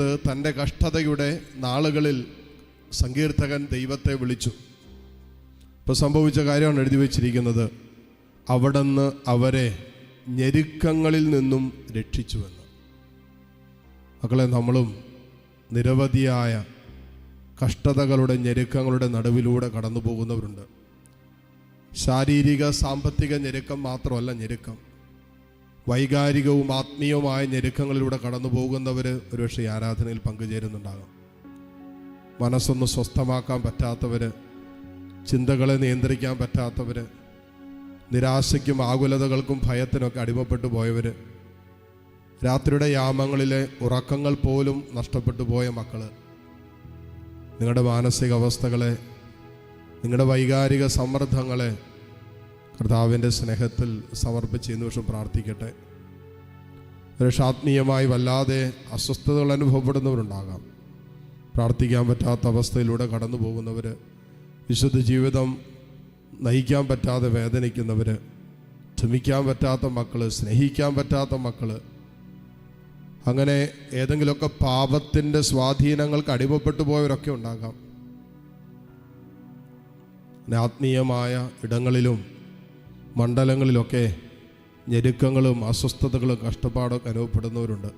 പറയുന്നത് തന്റെ കഷ്ടതയുടെ നാളുകളിൽ സങ്കീർത്തകൻ ദൈവത്തെ വിളിച്ചു. ഇപ്പോൾ സംഭവിച്ച കാര്യമാണ് എഴുതി വച്ചിരിക്കുന്നത്. അവിടുന്ന് അവരെ ഞെരുക്കങ്ങളിൽ നിന്നും രക്ഷിച്ചുവെന്ന്. മക്കളെ നമ്മളും നിരവധിയായ കഷ്ടതകളുടെ ഞെരുക്കങ്ങളുടെ നടുവിലൂടെ കടന്നു പോകുന്നവരുണ്ട് ശാരീരിക സാമ്പത്തിക ഞെരുക്കം മാത്രമല്ല ഞെരുക്കം. വൈകാരികവും ആത്മീയവുമായ ഞെരുക്കങ്ങളിലൂടെ കടന്നു പോകുന്നവർ ഒരുപക്ഷെ ആരാധനയിൽ പങ്കുചേരുന്നുണ്ടാകാം. മനസ്സൊന്ന് സ്വസ്ഥമാക്കാൻ പറ്റാത്തവർ ചിന്തകളെ നിയന്ത്രിക്കാൻ പറ്റാത്തവർ നിരാശയ്ക്കും ആകുലതകൾക്കും ഭയത്തിനൊക്കെ അടിമപ്പെട്ടു പോയവർ രാത്രിയുടെ യാമങ്ങളിലെ ഉറക്കങ്ങൾ പോലും നഷ്ടപ്പെട്ടു പോയ മക്കൾ നിങ്ങളുടെ മാനസികാവസ്ഥകളെ നിങ്ങളുടെ വൈകാരിക സമ്മർദ്ദങ്ങളെ കർത്താവിന്റെ സ്നേഹത്തിൽ സമർപ്പിച്ച് ഈ നിമിഷം പ്രാർത്ഥിക്കട്ടെ. രക്ഷാത്മീയമായി വല്ലാതെ അസ്വസ്ഥതകൾ അനുഭവപ്പെടുന്നവരുണ്ടാകാം. പ്രാർത്ഥിക്കാൻ പറ്റാത്ത അവസ്ഥയിലൂടെ കടന്നു പോകുന്നവർ വിശുദ്ധ ജീവിതം നയിക്കാൻ പറ്റാതെ വേദനിക്കുന്നവർ ക്ഷമിക്കാൻ പറ്റാത്ത മക്കൾ സ്നേഹിക്കാൻ പറ്റാത്ത മക്കൾ അങ്ങനെ ഏതെങ്കിലുമൊക്കെ പാപത്തിന്റെ സ്വാധീനങ്ങൾക്ക് അടിമപ്പെട്ടു പോയവരൊക്കെ ഉണ്ടാകാം. ആത്മീയമായ ഇടങ്ങളിലും മണ്ഡലങ്ങളിലൊക്കെ ഞെരുക്കങ്ങളും അസ്വസ്ഥതകളും കഷ്ടപ്പാടൊക്കെ അനുഭവപ്പെടുന്നവരുണ്ട്.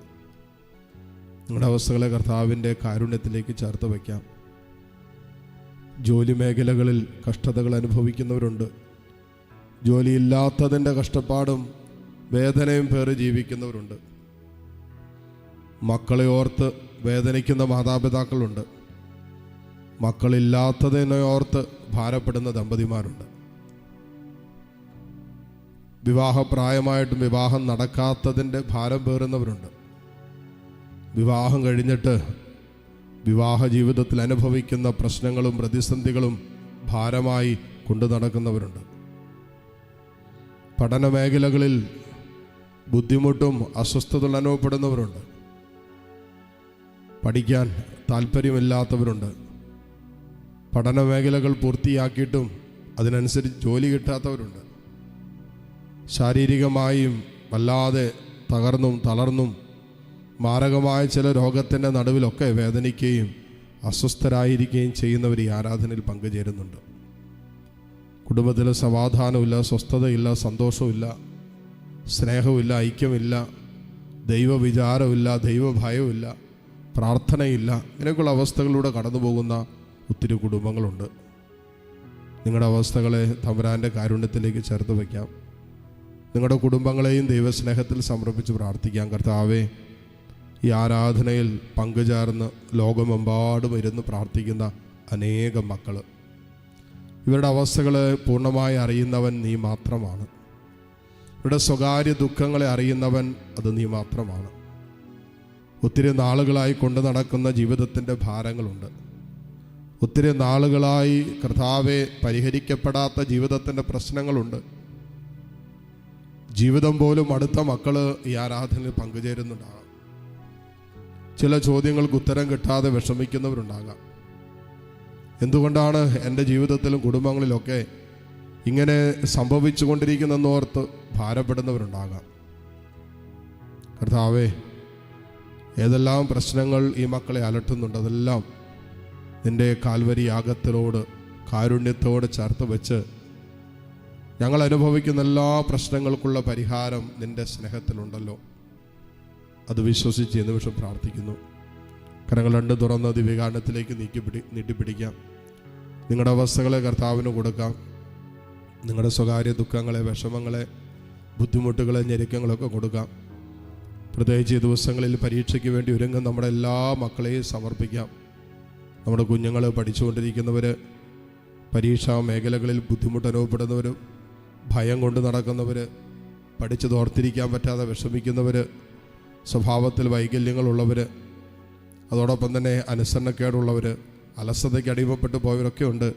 നിങ്ങളുടെ അവസ്ഥകളെ കർത്താവിന്റെ കാരുണ്യത്തിലേക്ക് ചേർത്ത് വയ്ക്കാം. ജോലി മേഖലകളിൽ കഷ്ടതകൾ അനുഭവിക്കുന്നവരുണ്ട്. ജോലിയില്ലാത്തതിന്റെ കഷ്ടപ്പാടും വേദനയും പേറി ജീവിക്കുന്നവരുണ്ട്. മക്കളെ ഓർത്ത് വേദനിക്കുന്ന മാതാപിതാക്കളുണ്ട്. മക്കളില്ലാത്തതിനെ ഓർത്ത് ഭാരപ്പെടുന്ന ദമ്പതിമാരുണ്ട്. വിവാഹപ്രായമായിട്ടും വിവാഹം നടക്കാത്തതിന്റെ ഭാരം പേറുന്നവരുണ്ട്. വിവാഹം കഴിഞ്ഞിട്ട് വിവാഹ ജീവിതത്തിൽ അനുഭവിക്കുന്ന പ്രശ്നങ്ങളും പ്രതിസന്ധികളും ഭാരമായി കൊണ്ടു നടക്കുന്നവരുണ്ട്. പഠന മേഖലകളിൽ ബുദ്ധിമുട്ടും അസ്വസ്ഥതകൾ അനുഭവപ്പെടുന്നവരുണ്ട്. പഠിക്കാൻ താല്പര്യമില്ലാത്തവരുണ്ട്. പഠന മേഖലകൾ പൂർത്തിയാക്കിയിട്ടും അതിനനുസരിച്ച് ജോലി കിട്ടാത്തവരുണ്ട്. ശാരീരികമായും വല്ലാതെ തകർന്നും തളർന്നും മാരകമായ ചില രോഗത്തിന്റെ നടുവിലൊക്കെ വേദനിക്കുകയും അസ്വസ്ഥരായിരിക്കുകയും ചെയ്യുന്നവർ ഈ ആരാധനയിൽ പങ്കുചേരുന്നുണ്ട്. കുടുംബത്തിൽ സമാധാനമില്ല സ്വസ്ഥതയില്ല സന്തോഷമില്ല സ്നേഹമില്ല ഐക്യമില്ല ദൈവവിചാരമില്ല ദൈവഭയമില്ല പ്രാർത്ഥനയില്ല ഇങ്ങനെയൊക്കെയുള്ള അവസ്ഥകളിലൂടെ കടന്നു പോകുന്ന ഒത്തിരി കുടുംബങ്ങളുണ്ട്. നിങ്ങളുടെ അവസ്ഥകളെ തമ്പുരാന്റെ കാരുണ്യത്തിലേക്ക് ചേർത്ത് വയ്ക്കാം. നിങ്ങളുടെ കുടുംബങ്ങളെയും ദൈവസ്നേഹത്തിൽ സമർപ്പിച്ച് പ്രാർത്ഥിക്കാം. കർത്താവേ ഈ ആരാധനയിൽ പങ്കുചേർന്ന് ലോകമെമ്പാടും ഇരുന്ന് പ്രാർത്ഥിക്കുന്ന അനേകം മക്കൾ ഇവരുടെ അവസ്ഥകളെ പൂർണമായി അറിയുന്നവൻ നീ മാത്രമാണ്. ഇവരുടെ സ്വകാര്യ ദുഃഖങ്ങളെ അറിയുന്നവൻ അത് നീ മാത്രമാണ്. ഒത്തിരി നാളുകളായി കൊണ്ടു നടക്കുന്ന ജീവിതത്തിന്റെ ഭാരങ്ങളുണ്ട്. ഒത്തിരി നാളുകളായി കർത്താവെ പരിഹരിക്കപ്പെടാത്ത ജീവിതത്തിന്റെ പ്രശ്നങ്ങളുണ്ട്. ജീവിതം പോലും അടുത്ത മക്കൾ ഈ ആരാധനയിൽ പങ്കുചേരുന്നുണ്ടാകാം. ചില ചോദ്യങ്ങൾക്ക് ഉത്തരം കിട്ടാതെ വിഷമിക്കുന്നവരുണ്ടാകാം. എന്തുകൊണ്ടാണ് എന്റെ ജീവിതത്തിലും കുടുംബങ്ങളിലൊക്കെ ഇങ്ങനെ സംഭവിച്ചു കൊണ്ടിരിക്കുന്നെന്നോർത്ത് ഭാരപ്പെടുന്നവരുണ്ടാകാം? കർത്താവേ ഏതെല്ലാം പ്രശ്നങ്ങൾ ഈ മക്കളെ അലട്ടുന്നുണ്ട് അതെല്ലാം നിന്റെ കാൽവരി യാഗത്തിനോട് കാരുണ്യത്തോട് ചേർത്ത് വെച്ച് ഞങ്ങൾ അനുഭവിക്കുന്ന എല്ലാ പ്രശ്നങ്ങൾക്കുള്ള പരിഹാരം നിന്റെ സ്നേഹത്തിലുണ്ടല്ലോ. അത് വിശ്വസിച്ച് ഈ വിഷം പ്രാർത്ഥിക്കുന്നു. കരങ്ങൾ രണ്ട് തുറന്ന് ദിവ്യകാരണത്തിലേക്ക് നീക്കി പിടി നീട്ടിപ്പിടിക്കാം നിങ്ങളുടെ അവസ്ഥകളെ കർത്താവിന് കൊടുക്കാം. നിങ്ങളുടെ സ്വകാര്യ ദുഃഖങ്ങളെ വിഷമങ്ങളെ ബുദ്ധിമുട്ടുകളെ ഞെരുക്കങ്ങളൊക്കെ കൊടുക്കാം. പ്രത്യേകിച്ച് ഈ ദിവസങ്ങളിൽ പരീക്ഷയ്ക്ക് വേണ്ടി ഒരുങ്ങും നമ്മുടെ എല്ലാ മക്കളെയും സമർപ്പിക്കാം. നമ്മുടെ കുഞ്ഞുങ്ങൾ പഠിച്ചുകൊണ്ടിരിക്കുന്നവർ പരീക്ഷാ മേഖലകളിൽ ബുദ്ധിമുട്ട് അനുഭവപ്പെടുന്നവർ ഭയം കൊണ്ട് നടക്കുന്നവർ പഠിച്ചത് ഓർത്തിരിക്കാൻ പറ്റാതെ വിഷമിക്കുന്നവർ സ്വഭാവത്തിൽ വൈകല്യങ്ങളുള്ളവർ അതോടൊപ്പം തന്നെ അനുസരണക്കേടുള്ളവർ അലസതയ്ക്ക് അടിമപ്പെട്ടു പോയവരൊക്കെ ഉണ്ട്.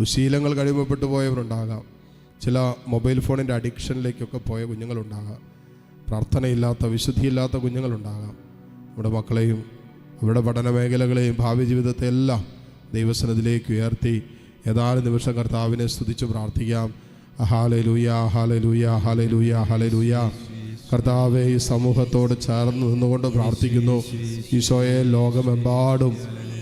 ദുശീലങ്ങൾക്ക് അടിമപ്പെട്ടു പോയവരുണ്ടാകാം. ചില മൊബൈൽ ഫോണിന്റെ അഡിക്ഷനിലേക്കൊക്കെ പോയ കുഞ്ഞുങ്ങളുണ്ടാകാം. പ്രാർത്ഥനയില്ലാത്ത വിശുദ്ധിയില്ലാത്ത കുഞ്ഞുങ്ങളുണ്ടാകാം. നമ്മുടെ മക്കളെയും അവരുടെ പഠന മേഖലകളെയും ഭാവി ജീവിതത്തെ എല്ലാം ദൈവസനത്തിലേക്ക് ഉയർത്തി ഏതാനും നിമിഷം കർത്താവിനെ സ്തുതിച്ച് പ്രാർത്ഥിക്കാം. കർത്താവെ ഈ സമൂഹത്തോട് ചേർന്ന് നിന്നുകൊണ്ട് പ്രാർത്ഥിക്കുന്നു. ഈശോയെ ലോകമെമ്പാടും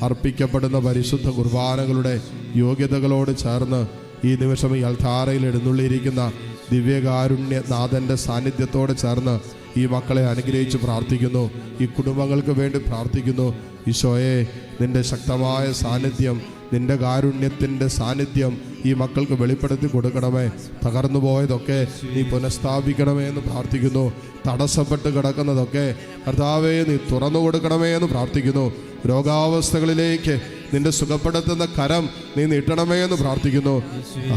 അർപ്പിക്കപ്പെടുന്ന പരിശുദ്ധ കുർബാനകളുടെ യോഗ്യതകളോട് ചേർന്ന് ഈ നിമിഷം ഈ അൽധാരയിൽ എഴുന്നള്ളിയിരിക്കുന്ന ദിവ്യകാരുണ്യ നാഥന്റെ സാന്നിധ്യത്തോട് ചേർന്ന് ഈ മക്കളെ അനുഗ്രഹിച്ച് പ്രാർത്ഥിക്കുന്നു. ഈ കുടുംബങ്ങൾക്ക് വേണ്ടി പ്രാർത്ഥിക്കുന്നു. ഈശോയെ നിന്റെ ശക്തമായ സാന്നിധ്യം നിന്റെ കാരുണ്യത്തിന്റെ സാന്നിധ്യം ഈ മക്കൾക്ക് വെളിപ്പെടുത്തി കൊടുക്കണമേ. തകർന്നു പോയതൊക്കെ നീ പുനഃസ്ഥാപിക്കണമേ എന്ന് പ്രാർത്ഥിക്കുന്നു. തടസ്സപ്പെട്ട് കിടക്കുന്നതൊക്കെ കർത്താവെ നീ തുറന്നു കൊടുക്കണമേ എന്ന് പ്രാർത്ഥിക്കുന്നു. രോഗാവസ്ഥകളിലേക്ക് നിന്റെ സുഖപ്പെടുത്തുന്ന കരം നീ നീട്ടണമേ എന്ന് പ്രാർത്ഥിക്കുന്നു.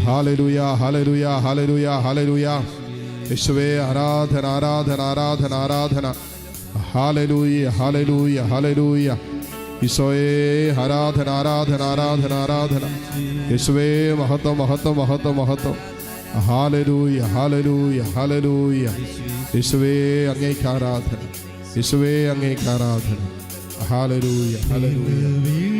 ഹാലലൂയ ഹാലലൂയ ഹാലലൂയ ഹാലലൂയ യേശുവേ ആരാധന ആരാധന ആരാധന ആരാധന. ഹാലലൂയ ഹാലലൂയ ഹാലലൂയ ഈശോയെ ആരാധന ആരാധന ആരാധന ആരാധന യേശുവേ മഹത്വം മഹത്വം മഹത്വം മഹത്വം ഹാലലൂയ ഹാലലൂയ ഹാലലൂയ യേശുവേ അങ്ങേക്ക് ആരാധന യേശുവേ അങ്ങേക്ക് ആരാധന ഹാലലൂയ ഹാലലൂയ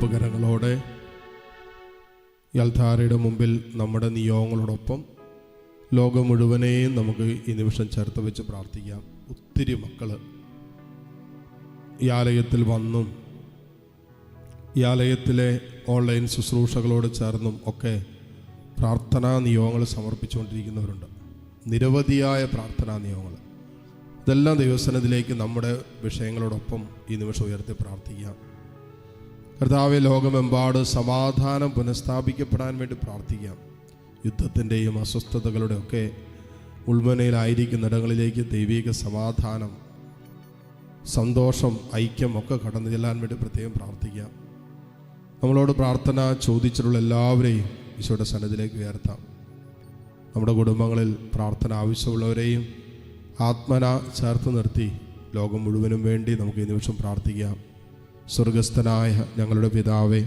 കൂപ്പകരങ്ങളോടെ യൽധാരയുടെ മുമ്പിൽ നമ്മുടെ നിയോഗങ്ങളോടൊപ്പം ലോകം മുഴുവനെയും നമുക്ക് ഈ നിമിഷം ചേർത്ത് വെച്ച് പ്രാർത്ഥിക്കാം. ഒത്തിരി മക്കൾ ഈ ആലയത്തിൽ വന്നും ഈ ആലയത്തിലെ ഓൺലൈൻ ശുശ്രൂഷകളോട് ചേർന്നും ഒക്കെ പ്രാർത്ഥനാ നിയോഗങ്ങൾ സമർപ്പിച്ചുകൊണ്ടിരിക്കുന്നവരുണ്ട്. നിരവധിയായ പ്രാർത്ഥനാ നിയോഗങ്ങൾ. ഇതെല്ലാം ദൈവസനത്തിലേക്ക് നമ്മുടെ വിഷയങ്ങളോടൊപ്പം ഈ നിമിഷം ഉയർത്തി പ്രാർത്ഥിക്കാം. കർത്താവെ ലോകമെമ്പാട് സമാധാനം പുനഃസ്ഥാപിക്കപ്പെടാൻ വേണ്ടി പ്രാർത്ഥിക്കാം. യുദ്ധത്തിന്റെയും അസ്വസ്ഥതകളുടെ ഒക്കെ ഉൾമനയിലായിരിക്കുന്നിടങ്ങളിലേക്ക് ദൈവിക സമാധാനം സന്തോഷം ഐക്യം ഒക്കെ കടന്നു ചെല്ലാൻ വേണ്ടി പ്രത്യേകം പ്രാർത്ഥിക്കാം. നമ്മളോട് പ്രാർത്ഥന ചോദിച്ചിട്ടുള്ള എല്ലാവരെയും ഈശോയുടെ സന്നദ്ധിലേക്ക് ഉയർത്താം. നമ്മുടെ കുടുംബങ്ങളിൽ പ്രാർത്ഥന ആവശ്യമുള്ളവരെയും ആത്മന ചേർത്ത് നിർത്തി ലോകം മുഴുവനും വേണ്ടി നമുക്ക് ഈ നിമിഷം പ്രാർത്ഥിക്കാം. സ്വർഗസ്ഥനായ ഞങ്ങളുടെ പിതാവേ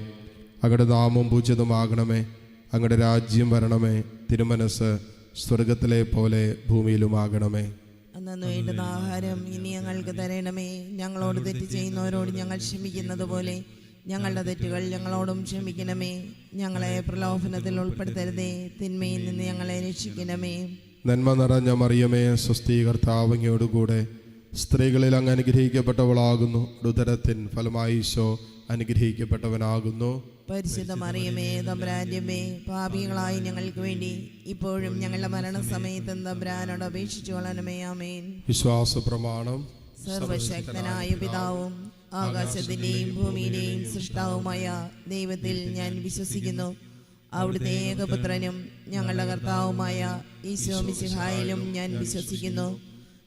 അങ്ങയുടെ നാമം പൂജിതമാകണമേ അങ്ങയുടെ രാജ്യം വരണമേ തിരുമനസ് സ്വർഗത്തിലെ പോലെ ഭൂമിയിലുമാകണമേ. അന്നു വേണ്ടുന്ന ആഹാരം ഇനി ഞങ്ങൾക്ക് തരണമേ. ഞങ്ങളോട് തെറ്റ് ചെയ്യുന്നവരോട് ഞങ്ങൾ ക്ഷമിക്കുന്നത് പോലെ ഞങ്ങളുടെ തെറ്റുകൾ ഞങ്ങളോടും ക്ഷമിക്കണമേ. ഞങ്ങളെ പ്രലോഭനത്തിൽ ഉൾപ്പെടുത്തരുതേ. തിന്മയിൽ നിന്ന് ഞങ്ങളെ രക്ഷിക്കണമേ. നന്മ നിറഞ്ഞ മറിയമേ സ്വസ്തി കർത്താവങ്ങയോടുകൂടെ സ്ത്രീകളിൽ അങ്ങ് അനുഗ്രഹിക്കപ്പെട്ടവളാകുന്നു. ഉദരത്തിൻ ഫലമായി ഈശോ അനുഗ്രഹിക്കപ്പെട്ടവനാകുന്നു. പരിശുദ്ധ മറിയമേ തമ്പ്രാന്യമേ പാപികളായി ഞങ്ങൾക്ക് വേണ്ടി ഇപ്പോഴും ഞങ്ങളുടെ മരണസമയത്തും തമ്പ്രാനോട് അപേക്ഷിച്ചു കൊള്ളണമേ ആമേൻ. വിശ്വാസ പ്രമാണം സർവശക്തനായ പിതാവും ആകാശത്തിന്റെയും ഭൂമിയുടെയും സൃഷ്ടാവുമായ ദൈവത്തിൽ ഞാൻ വിശ്വസിക്കുന്നു. അവിടുത്തെ ഏകപുത്രനും ഞങ്ങളുടെ കർത്താവുമായ ഈശോ മിശിഹായിലും ഞാൻ വിശ്വസിക്കുന്നു.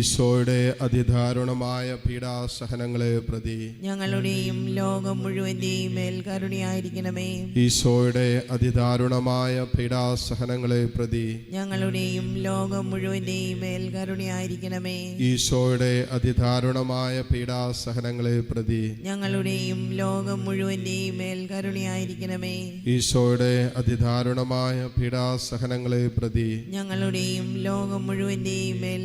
ഈശോയുടെ അതിദാരുണമായ പീഡാസഹനങ്ങളെ പ്രതി ഞങ്ങളുടെയും ലോകം മുഴുവന്റെയും മേൽ കരുണയായിരിക്കണമേ. ഈശോയുടെ അതിദാരുണമായ പീഡാസഹനങ്ങളെ പ്രതി ഞങ്ങളുടെയും ലോകം മുഴുവന്റെയും മേൽ കരുണയായിരിക്കണമേ. ഈശോയുടെ അതിദാരുണമായ പീഡാസഹനങ്ങളെ പ്രതി ഞങ്ങളുടെയും ലോകം മുഴുവന്റെയും മേൽ കരുണയായിരിക്കണമേ. ഈശോയുടെ അതിദാരുണമായ പീഡാസഹനങ്ങളെ പ്രതി ഞങ്ങളുടെയും ലോകം മുഴുവന്റെയും മേൽ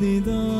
你的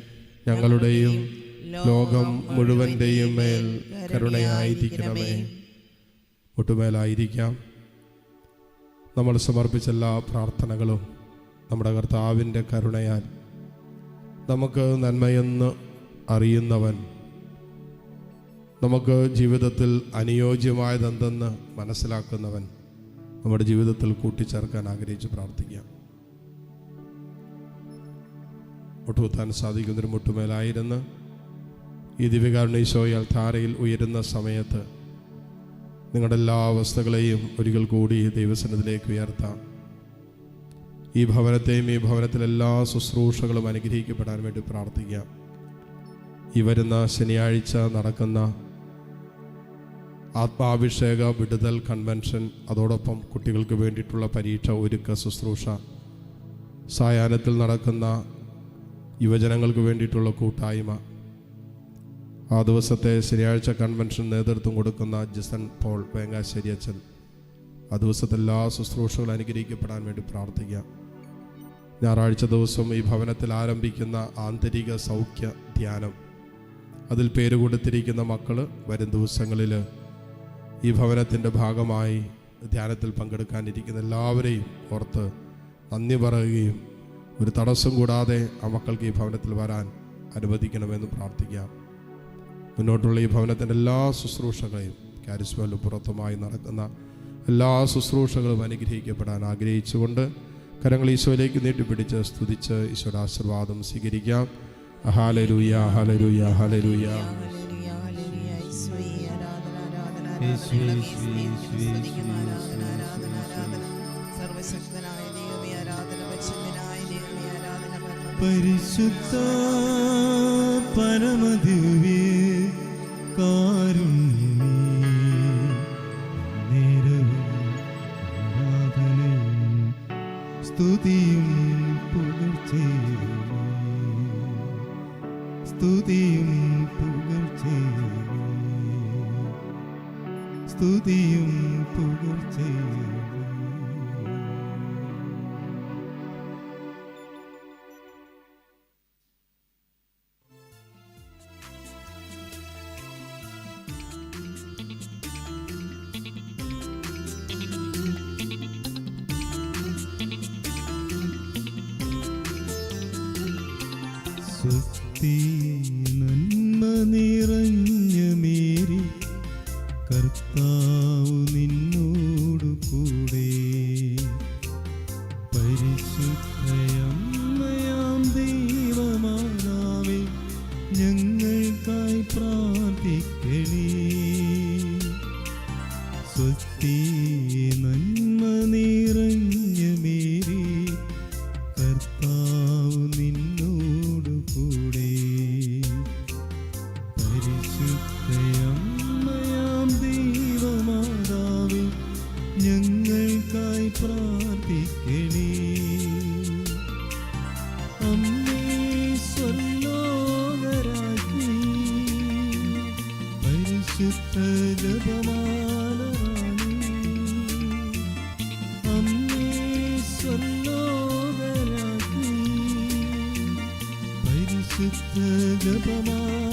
ഞങ്ങളുടെയും ലോകം മുഴുവന്റെയും മേൽ കരുണയായിരിക്കണമേ. ഒട്ടുമേലായിരിക്കാം. നമ്മൾ സമർപ്പിച്ച എല്ലാ പ്രാർത്ഥനകളും നമ്മുടെ കർത്താവിന്റെ കരുണയാൽ നമുക്ക് നന്മയെന്ന് അറിയുന്നവൻ നമുക്ക് ജീവിതത്തിൽ അനുയോജ്യമായതെന്തെന്ന് മനസ്സിലാക്കുന്നവൻ നമ്മുടെ ജീവിതത്തിൽ കൂട്ടിച്ചേർക്കാൻ ആഗ്രഹിച്ച് പ്രാർത്ഥിക്കാം. മുട്ടുകുത്താൻ സാധിക്കുന്നൊരു മുട്ടുമേലായിരുന്നു ഈ ദിവ്യകാരുണീശോയാൽ ധാരയിൽ ഉയരുന്ന സമയത്ത് നിങ്ങളുടെ എല്ലാ അവസ്ഥകളെയും ഒരിക്കൽ കൂടി ദൈവസനത്തിലേക്ക് ഉയർത്താം. ഈ ഭവനത്തെയും ഈ ഭവനത്തിലെ എല്ലാ ശുശ്രൂഷകളും അനുഗ്രഹിക്കപ്പെടാൻ വേണ്ടി പ്രാർത്ഥിക്കാം. ഈ വരുന്ന ശനിയാഴ്ച നടക്കുന്ന ആത്മാഭിഷേക വിടുതൽ കൺവെൻഷൻ അതോടൊപ്പം കുട്ടികൾക്ക് വേണ്ടിയിട്ടുള്ള പരീക്ഷ ഒരുക്ക ശുശ്രൂഷ സായാഹ്നത്തിൽ നടക്കുന്ന യുവജനങ്ങൾക്ക് വേണ്ടിയിട്ടുള്ള കൂട്ടായ്മ. ആ ദിവസത്തെ ശനിയാഴ്ച കൺവെൻഷൻ നേതൃത്വം കൊടുക്കുന്ന ജിസൺ പോൾ വേങ്ങാശ്ശേരി അച്ഛൻ ആ ദിവസത്തെ എല്ലാ ശുശ്രൂഷകളും അനുഗ്രഹിക്കപ്പെടാൻ വേണ്ടി പ്രാർത്ഥിക്കാം ഞായറാഴ്ച ദിവസം ഈ ഭവനത്തിൽ ആരംഭിക്കുന്ന ആന്തരിക സൗഖ്യ ധ്യാനം. അതിൽ പേര് കൊടുത്തിരിക്കുന്ന മക്കൾ വരും ദിവസങ്ങളിൽ ഈ ഭവനത്തിന്റെ ഭാഗമായി ധ്യാനത്തിൽ പങ്കെടുക്കാനിരിക്കുന്ന എല്ലാവരെയും ഓർത്ത് നന്ദി പറയുകയും ഒരു തടസ്സം കൂടാതെ ആ മക്കൾക്ക് ഈ ഭവനത്തിൽ വരാൻ അനുവദിക്കണമെന്ന് പ്രാർത്ഥിക്കാം. മുന്നോട്ടുള്ള ഈ ഭവനത്തിന്റെ എല്ലാ ശുശ്രൂഷകളെയും കാരിസ്മലും പുറത്തുമായി നടക്കുന്ന എല്ലാ ശുശ്രൂഷകളും അനുഗ്രഹിക്കപ്പെടാൻ ആഗ്രഹിച്ചുകൊണ്ട് കരങ്ങൾ ഈശോയിലേക്ക് നീട്ടിപ്പിടിച്ച് സ്തുതിച്ച് ഈശോയുടെ ആശീർവാദം സ്വീകരിക്കാം. ഹാലരൂയ ശ്രീ ശ്രീ ആരാധന, ആരാധന, ആരാധന. പരിശുദ്ധ പരമദിവ്യ കാരുണ്യമേ. നേരവും സ്തുതിയും പരിശുദ്ധ ജപമാ